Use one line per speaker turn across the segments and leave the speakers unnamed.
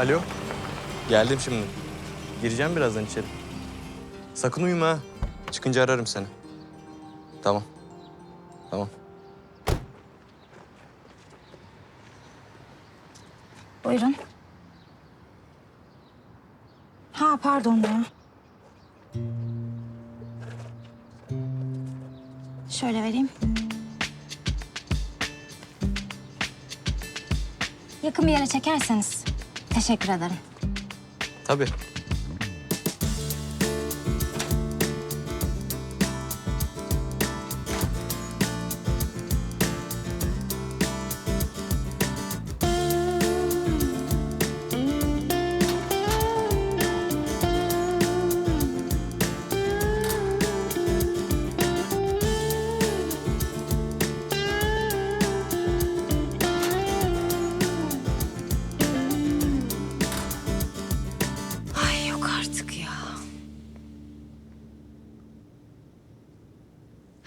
Alo. Geldim şimdi. Gireceğim birazdan içeri. Sakın uyuma ha. Çıkınca ararım seni. Tamam. Tamam.
Buyurun. Ha pardon ya. Şöyle vereyim. Yakın bir yere çekerseniz. Teşekkür ederim.
Tabii.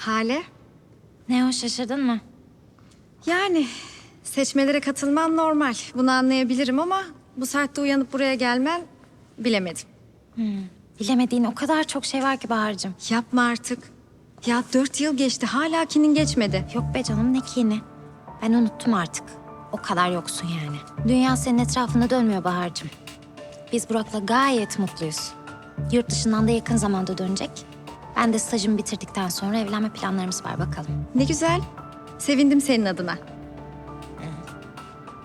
Hale?
Ne o şaşırdın mı?
Yani seçmelere katılman normal. Bunu anlayabilirim ama bu saatte uyanıp buraya gelmen bilemedim.
Bilemediğin o kadar çok şey var ki Bahar'cığım.
Yapma artık. Ya dört yıl geçti hala kinin geçmedi.
Yok be canım ne kini. Ben unuttum artık. O kadar yoksun yani. Dünya senin etrafında dönmüyor Bahar'cığım. Biz Burak'la gayet mutluyuz. Yurt dışından da yakın zamanda dönecek. Ben de stajımı bitirdikten sonra evlenme planlarımız var bakalım.
Ne güzel. Sevindim senin adına.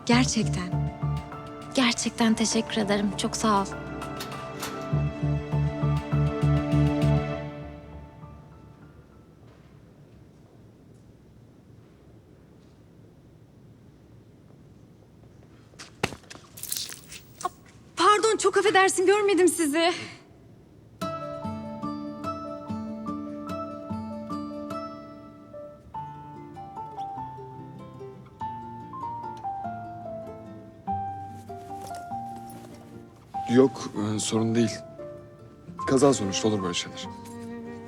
Gerçekten.
Gerçekten teşekkür ederim. Çok sağ ol.
Pardon çok affedersin görmedim sizi.
Yok, e, sorun değil. Kaza sonuçta olur böyle şeyler.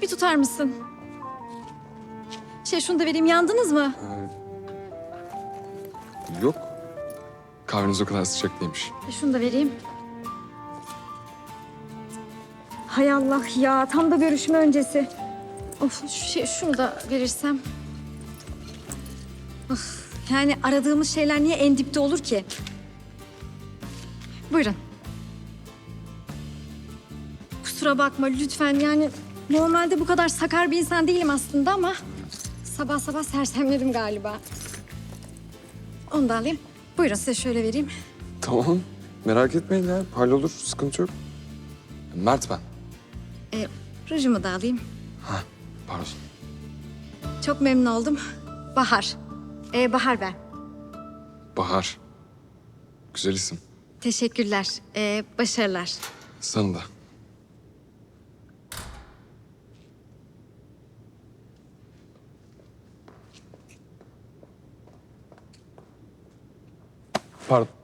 Bir tutar mısın? Şey şunu da vereyim yandınız mı?
Yok. Kahveniz o kadar sıcak değilmiş.
E, Şunu da vereyim. Hay Allah ya tam da görüşme öncesi. Of şu şey, şunu da verirsem. Of, yani aradığımız şeyler niye en dipte olur ki? Buyurun. Kusura bakma lütfen yani normalde bu kadar sakar bir insan değilim aslında ama sabah sabah sersemledim galiba. Onu da alayım. Buyurun size şöyle vereyim.
Tamam, merak etmeyin ya. Hallolur, sıkıntı yok. Mert ben.
E, rujumu da alayım.
Ha, pardon.
Çok memnun oldum. Bahar. E, Bahar ben.
Bahar. Güzel isim.
Teşekkürler. E, başarılar.
Sana da. Pardon.